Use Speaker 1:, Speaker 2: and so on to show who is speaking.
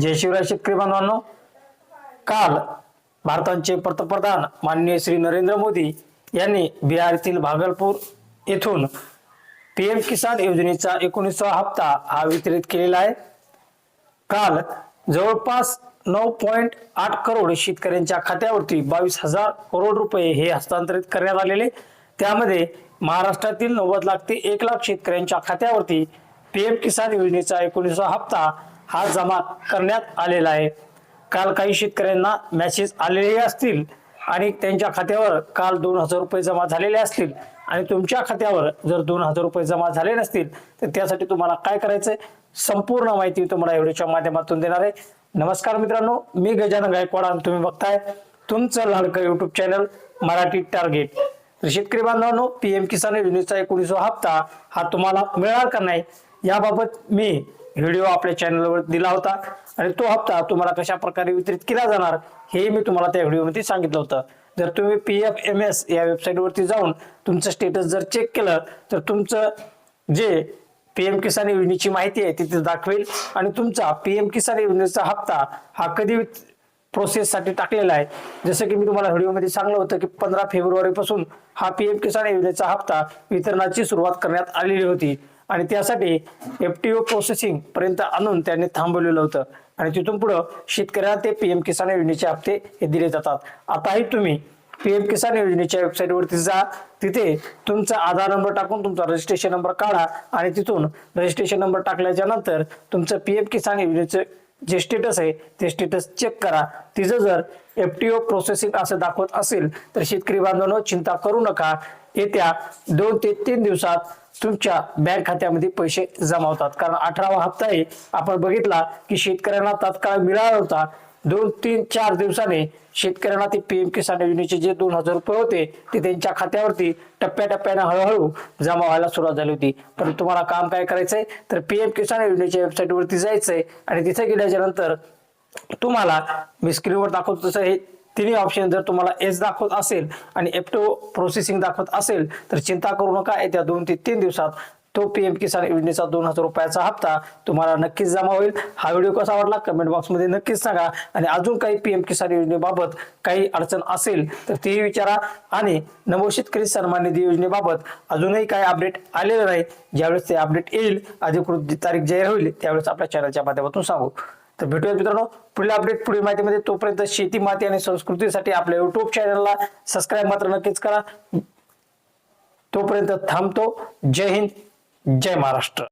Speaker 1: जय शिवराय शेतकरी बांधवांनो काल भारताचे पंतप्रधान माननीय श्री नरेंद्र मोदी यांनी बिहारतील भागलपूर येथून पीएम किसान योजनेचा एकोणीसावा हप्ता हा वितरित केलेला आहे. काल जवळपास नऊ पॉईंट आठ करोड शेतकऱ्यांच्या खात्यावरती बावीस हजार करोड रुपये हे हस्तांतरित करण्यात आलेले. त्यामध्ये महाराष्ट्रातील नव्वद लाख ते एक लाख शेतकऱ्यांच्या खात्यावरती पीएम किसान योजनेचा एकोणीसवा हप्ता हा जमा करण्यात आलेला आहे. काल काही शेतकऱ्यांना मॅसेज आलेले असतील आणि त्यांच्या खात्यावर काल दोन हजार रुपये जमा झालेले असतील आणि तुमच्या खात्यावर जर दोन हजार रुपये जमा झाले नसतील तर त्यासाठी तुम्हाला काय करायचंय? संपूर्ण माहिती तुम्हाला व्हिडिओच्या माध्यमातून देणार आहे. नमस्कार मित्रांनो मी गजानन गायकवाड आणि तुम्ही बघताय तुमचं लाडकं युट्यूब चॅनल मराठी टार्गेट. शेतकरी बांधवांनो पीएम किसान योजनेचा एकोणीसवा हप्ता हा तुम्हाला मिळणार का नाही? याबाबत मी व्हिडिओ आपल्या चॅनलवर दिला होता आणि तो हप्ता तुम्हाला कशा प्रकारे वितरित केला जाणार हे मी तुम्हाला त्या व्हिडिओमध्ये सांगितलं होतं. जर तुम्ही पी एफ एम एस या वेबसाईटवरती जाऊन तुमचं स्टेटस जर चेक केलं तर तुमचं जे पी एम किसान योजनेची माहिती आहे तिथे दाखवेल आणि तुमचा पीएम किसान योजनेचा हप्ता हा कधी प्रोसेससाठी टाकलेला आहे. जसं की मी तुम्हाला व्हिडिओमध्ये सांगलं होतं की पंधरा फेब्रुवारीपासून हा पी एम किसान योजनेचा हप्ता वितरणाची सुरुवात करण्यात आलेली होती. आणि त्यासाठी एफटीओ प्रोसेसिंग पर्यंत आणून त्यांनी थांबवलेलं होतं. आणि तिथून पुढं शेतकऱ्यांना ते पीएम किसान योजनेचे हप्ते हे दिले जातात. आताही तुम्ही पीएम किसान योजनेच्या वेबसाईटवरती जा. तिथे तुमचा आधार नंबर टाकून तुमचा रजिस्ट्रेशन नंबर काढा आणि तिथून रजिस्ट्रेशन नंबर टाकल्याच्या नंतर तुमचं पीएम किसान योजनेचं जे स्टेटस आहे ते स्टेटस चेक करा. तिचं जर एफटीओ प्रोसेसिंग असं दाखवत असेल तर शेतकरी बांधवांनो चिंता करू नका. येत्या दोन ते तीन दिवसात तुमच्या बँक खात्यामध्ये पैसे जमा होतात कारण अठरावा हप्ता आहे. आपण बघितला की शेतकऱ्यांना तात्काळ मिळाला होता दोन तीन चार दिवसाने शेतकऱ्यांना ते पीएम किसान योजनेचे जे दोन हजार रुपये होते ते त्यांच्या खात्यावरती टप्प्याटप्प्याने हळूहळू जमा व्हायला सुरुवात झाली होती. पण तुम्हाला काम काय करायचंय? तर पीएम किसान योजनेच्या वेबसाईटवरती जायचंय आणि तिथे गेल्याच्यानंतर तुम्हाला मी स्क्रीनवर दाखवतो तसं हे तिन्ही ऑप्शन जर तुम्हाला एस दाखवत असेल आणि एप्टो प्रोसेसिंग दाखवत असेल तर चिंता करू नका. येत्या दोन ते तीन दिवसात तो पीएम किसान योजनेचा दोन हजार रुपयाचा हप्ता तुम्हाला नक्कीच जमा होईल. हा व्हिडिओ कसा वाटला? कमेंट बॉक्समध्ये नक्कीच सांगा. आणि अजून काही पीएम किसान योजनेबाबत काही अडचण असेल तर तेही विचारा. आणि नमो शेतकरी सन्मान निधी योजनेबाबत अजूनही काही अपडेट आलेलं नाही. ज्यावेळेस ते अपडेट येईल अधिकृत तारीख जाहीर होईल त्यावेळेस आपल्या चॅनलच्या माध्यमातून सांगू. तर भेटूयात मित्रांनो. पुढील अपडेट पुढील माहितीमध्ये तोपर्यंत शेती माती आणि संस्कृतीसाठी आपल्या युट्यूब चॅनलला सबस्क्राईब मात्र नक्कीच करा. तोपर्यंत थांबतो. जय हिंद. जय महाराष्ट्र.